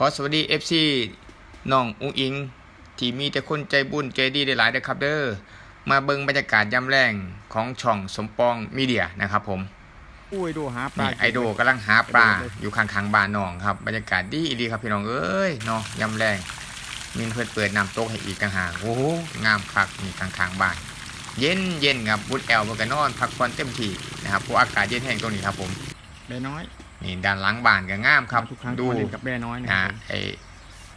ขอสวัสดี FC น้องอุ้งอิง ที่มีแต่คนใจบุญใจดีได้หลายเด้อครับเด้อมาเบิ่งบรรยากาศยามแรงของช่องสมปองมีเดียนะครับผมอุ้ยดูหาปลานี่ไอโดกำลังหาปลาอยู่ข้างๆบ้านน้องครับ บรรยากาศดีดีครับพี่น้องเอ้ยเนาะยามแรงมีเพื่อนเปิดน้ำโต๊ะให้อีกต่างหากโอ้โหงามคักนี่ข้างๆบ้าน เย็นเย็นครับบุดแอลเพื่อกันนอน พักผ่อนเต็มที่นะครับเพราะอากาศเย็นแห้งตรงนี้ครับผมแบ่น้อย นี่ด้านหลังบ้านก็งามครับทุกครั้งดูที่มาเล่นกับแบ่น้อยนะคอ่ารับไอ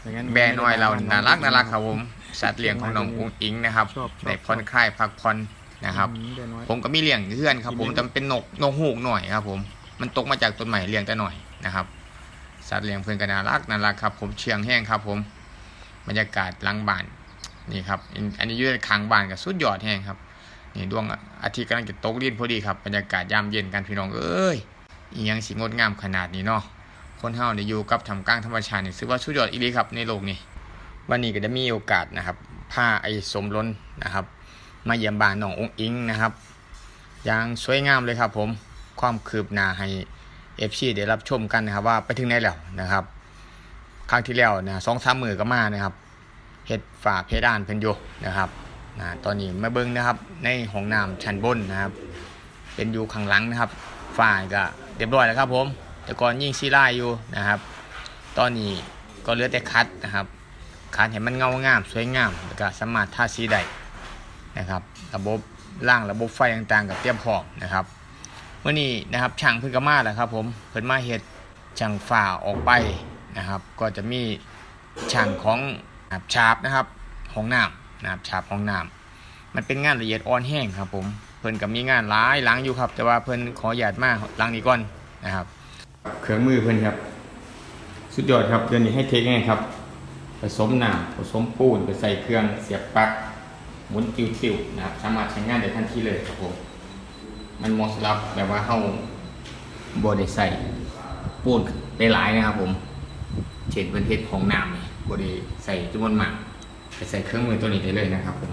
อย่างนั้นแบร์น้อยเราน่ารักน่ารักครับผมสัตว์เลี้ยงของน้องอุ้งอิงนะครับชอบชอบได้ผ่อนคลายพักผ่อนนะครับอืมแบ่น้อยผมก็มีเลี้ยงเพื่อนครับ ผมกินเล่นจำเป็นนกนกฮูกหน่อยครับ ผมมันตกมาจากต้นใหม่เลี้ยงแต่หน่อยนะครับ สัตว์เลี้ยงเพื่อนก็น่ารักน่ารักครับ ผมเชียงแห้งครับ ผมบรรยากาศหลังบ้านนี่ครับอันอันนี้อยืดข้างบ้านกับสุดยอดแห้งครับนี่ดวงอาทิตย์กำลังจะตกดินพอดีครับบรรยากาศยามเย็นกันพี่น้องเอ้ย อียังสิงดงามขนาดนี้เนาะคนเฮาเนี่ยอยู่กับทำกลางธรรมชาตินี่ถือว่าสุดยอดอีหลีครับในโลกนี้วันนี้ก็ได้มีโอกาสนะครับพาไอ้สมล้นนะครับ มาเยี่ยมบ้านน้ององอิงนะครับอย่างสวยงามเลยครับผมความคืบหน้าให้เอฟซีได้รับชมกันนะครับว่าไปถึงไหนแล้วนะครับ ครั้งที่แล้วนะสองสามมือก็มานะครับเฮ็ดฝาเพดานเพิ่นอยู่นะครับนะตอนนี้มาเบิ่งนะครับ ในห้องน้ำชั้นบนนะครับ เป็นอยู่ข้างหลังนะครับฝ้าก็ เรียบร้อยแล้วครับผม แต่ก่อนยิ่งซีไล่อยู่นะครับ ตอนนี้ก็เหลือแต่คัดนะครับคัดให้มันเงางามสวยงามแล้วก็สามารถทาสีได้นะครับ ระบบล่างระบบไฟต่างๆ กับเตรียมพร้อมนะครับเมื่อนี้นะครับช่างเพิ่นก็มาแล้วครับผมเพิ่นมาเฮ็ดช่างฝ้าออกไปนะครับ ก็จะมีช่างของนะครับฉาบนะครับห้องน้ำนะครับฉาบห้องน้ำมันเป็นงานละเอียดอ่อนแห้งครับผม เพิ่นก็มีงานหลายหลังอยู่ครับ แต่ว่าเพิ่นขออนุญาตมาหลังนี้ก่อนนะครับ เครื่องมือเพิ่นครับ สุดยอดครับเดือนนี้ให้เทคไงครับผสมน้ำผสมปูนไปใส่เครื่องเสียบปลั๊กหมุนติวๆนะครับ สามารถใช้งานได้ทันทีเลยครับผมมันเหมอสำหรับแบบว่าเข้าบได้ใส่ปูนได้หลายนะครับผมเช่นเป็นเทศของน้ำนี่บได้ใส่จำนวนมากไปใส่เครื่องมือตัวนี้ได้เลยนะครับผม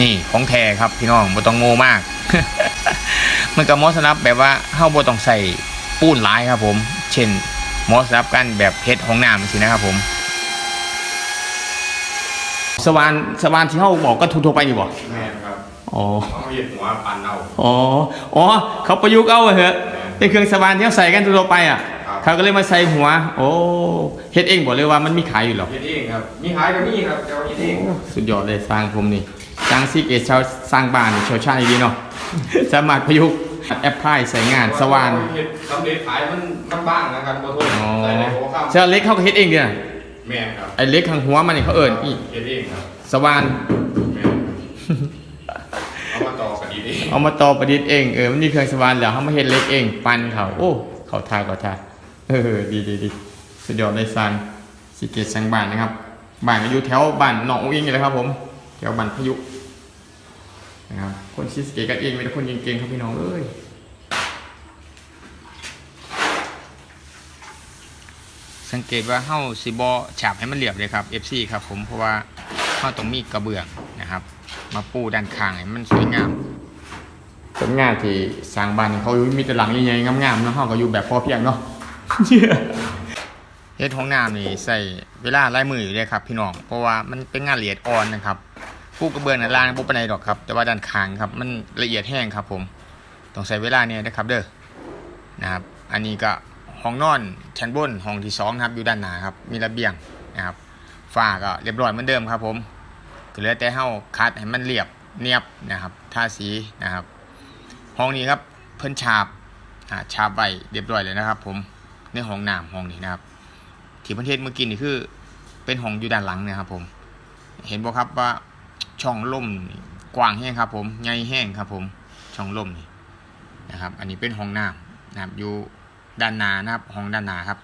นี่ของแท้ครับพี่น้องบ่ต้องโง่มาก มันก็เหมอสำหรับแบบว่าเฮาบ่ต้องใส่ปูนหลายครับผม เช่นเหมอสำหรับกันแบบเพชรของน้ำสินะครับผมสว่านสว่านที่เฮาบอกก็ทั่วๆไปนี่บ่แม่นครับอ๋อเขาเหยียดหัวปันเอาอ๋ออ๋อเขาประยุกต์เอาเหอะเป็นเครื่องสว่านที่เขาใส่กันทั่วๆไปอะครับเขาก็เลยมาใส่หัว โอ้เฮ็ดเองบ่เลยว่ามันมีขายอยู่หรอเฮ็ดเองครับ มีขายก็มีครับแต่ว่าเฮ็ดเอง สุดยอดเลยสร้างผมนี่ สร้างซิกเอชาวสร้างบ้านนี่เชาวชาติดีเนาะสามารถประยุกต์แอปพลายใส่งานสว่านเฮ็ดสำเร็จขายมันมันบ้างนะครับบ่ทนอ๋อใส่ในหัวข้ามเสื้อเล็กเขาก็เฮ็ดเองเด้อแม่นครับไอ้เล็กข้างหัวมันนี่เขาเอิ้นอีเฮ็ดเองครับสว่านแม่นครับเอามาต่อกันดีดีเอามาต่อประดิษฐ์เองเออมันมีเครื่องสว่านแล้วเขามาเฮ็ดเล็กเองปั้นเขาโอ้เขาทาเขาทาเออดีดีดีสุดยอดเลยสร้างสิเกตสร้างบ้านนะครับบ้านก็อยู่แถวบ้านหนองอุ้งอิงนี่แหละครับผมแถวบ้านพายุนะครับคนชิสเกตกันเองเป็นคนเก่งๆครับพี่น้องเอ้ยสังเกตว่าเฮาสิบ่ฉาบให้มันเรียบเลยครับ FC ครับผมเพราะว่าเฮาต้องมีกระเบื้องนะครับ มาปูด้านข้างให้มันสวยงามผลงานที่สร้างบ้านเขาอยู่มีแต่หลังใหญ่ๆงามๆนะเฮาก็อยู่แบบพอเพียงเนาะเฮ็ดห้องน้ำนี่ใส่เวลาหลายมืออยู่เลยครับ พี่น้องเพราะว่ามันเป็นงานละเอียดอ่อนนะครับ ปูกระเบื้องในล่างบ่ปานใดดอกครับ แต่ว่าด้านข้างครับ มันละเอียดแห้งครับ ผม ต้องใช้เวลาเนี่ยนะครับ เด้อนะครับ อันนี้ก็ห้องนอนชั้นบนห้องที่สองนะครับอยู่ด้านหน้าครับ มีระเบียงนะครับฝ้าก็เรียบร้อยเหมือนเดิมครับ ผมก็เหลือแต่เฮาคัดให้มันเรียบเนียบนะครับทาสีนะครับ ห้องนี้ครับเพิ่นฉาบอ่าฉาบไว้เรียบร้อยเลยนะครับ ผมในห้องน้ำห้องนี้นะครับ ที่ประเทศเมื่อกี้นี่คือเป็นห้องอยู่ด้านหลังนะครับ ผม เห็นบ่ครับว่า ช่องลมกว้างแห้งครับ ผมใหญ่แห้งครับ ผมช่องลมนี่นะครับ อันนี้เป็นห้องน้ำนะครับอยู่ด้านหน้านะครับห้องด้านหน้าครับ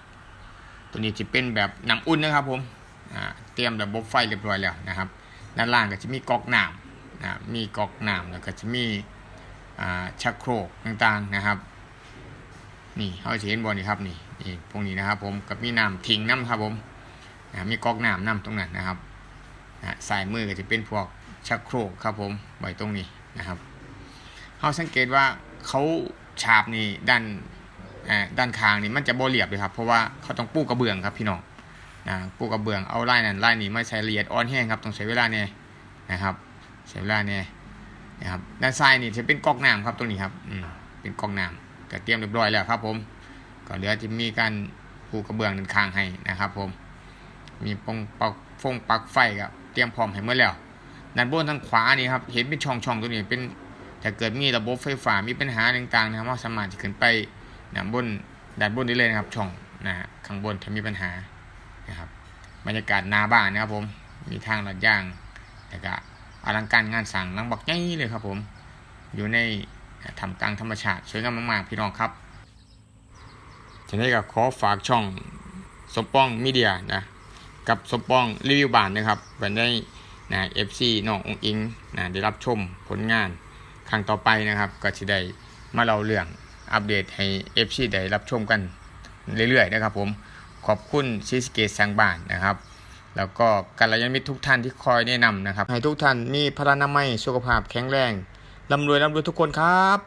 ตัวนี้จะเป็นแบบน้ำอุ่นนะครับ ผมเตรียมระบบไฟเรียบร้อยแล้วนะครับ ด้านล่างก็จะมีก๊อกน้ำนะมีก๊อกน้ำแล้วก็จะมีชักโครกต่างๆนะครับ นี่เขาจะเห็นบอลนี่ครับนี่นี่พวกนี้นะครับ ผมกับมีน้ำทิ้งน้ำครับผมนะมีก๊อกน้ำน้ำตรงนั้นนะครับนะสายมือก็จะเป็นพวก ชักโครกครับผมไว้ตรงนี้นะครับเขาสังเกตว่าเขาฉาบนี่ด้านอ่าด้านข้างนี่มันจะโบเรียบเลยครับ เพราะว่าเขาต้องปูกระเบื้องครับพี่น้องนะปูกระเบื้องเอาลายนั้นลายนี้ไม่ใช้ละเอียดอ่อนแห้งครับต้องใช้เวลาเนี่ยนะครับใช้เวลาเนี่ยนะครับด้านซ้ายนี่จะเป็นก๊อกน้ำครับตรงนี้ครับอืมเป็นก๊อกน้ำก็เตรียมเรียบร้อยแล้วครับผมก็เหลือจะมีการปูกระเบื้องด้านข้างให้นะครับผมมีปงปักฟงปลักไฟกับเตรียมพร้อมให้เมื่อแล้ว ด้านบนทางขวานี่ครับเห็นเป็นช่องๆตัวนี้เป็นถ้าเกิดมีระบบไฟฟ้ามีปัญหาต่างๆนะครับเราสามารถจะขึ้นไปนบนด้านบนได้เลยนะครับ ช่องนะข้างบนถ้ามีปัญหานะครับบรรยากาศนาบ้านนะครับผมมีทางลัดย่างแล้วก็อลังการงานสั่งลังบักใหญ่เลยครับผมอยู่ในทำกลางธรรมชาติสวยงามมากๆพี่น้องครับทีนี้ก็ขอฝากช่องสมปองมีเดียนะกับสมปองรีวิวบ้านนะครับวันได้ นะเอฟซีน้ององอิงนะได้รับชมผลงานครั้งต่อไปนะครับก็จะได้มาเล่าเรื่องอัปเดตให้ FC ได้รับชมกันเรื่อยๆนะครับผมขอบคุณซิสเกตสังบ้านนะครับ แล้วก็กัลยาณมิตรทุกท่านที่คอยแนะนำนะครับ ให้ทุกท่านมีพลานามัยสุขภาพแข็งแรงร่ำรวยร่ำรวยทุกคนครับ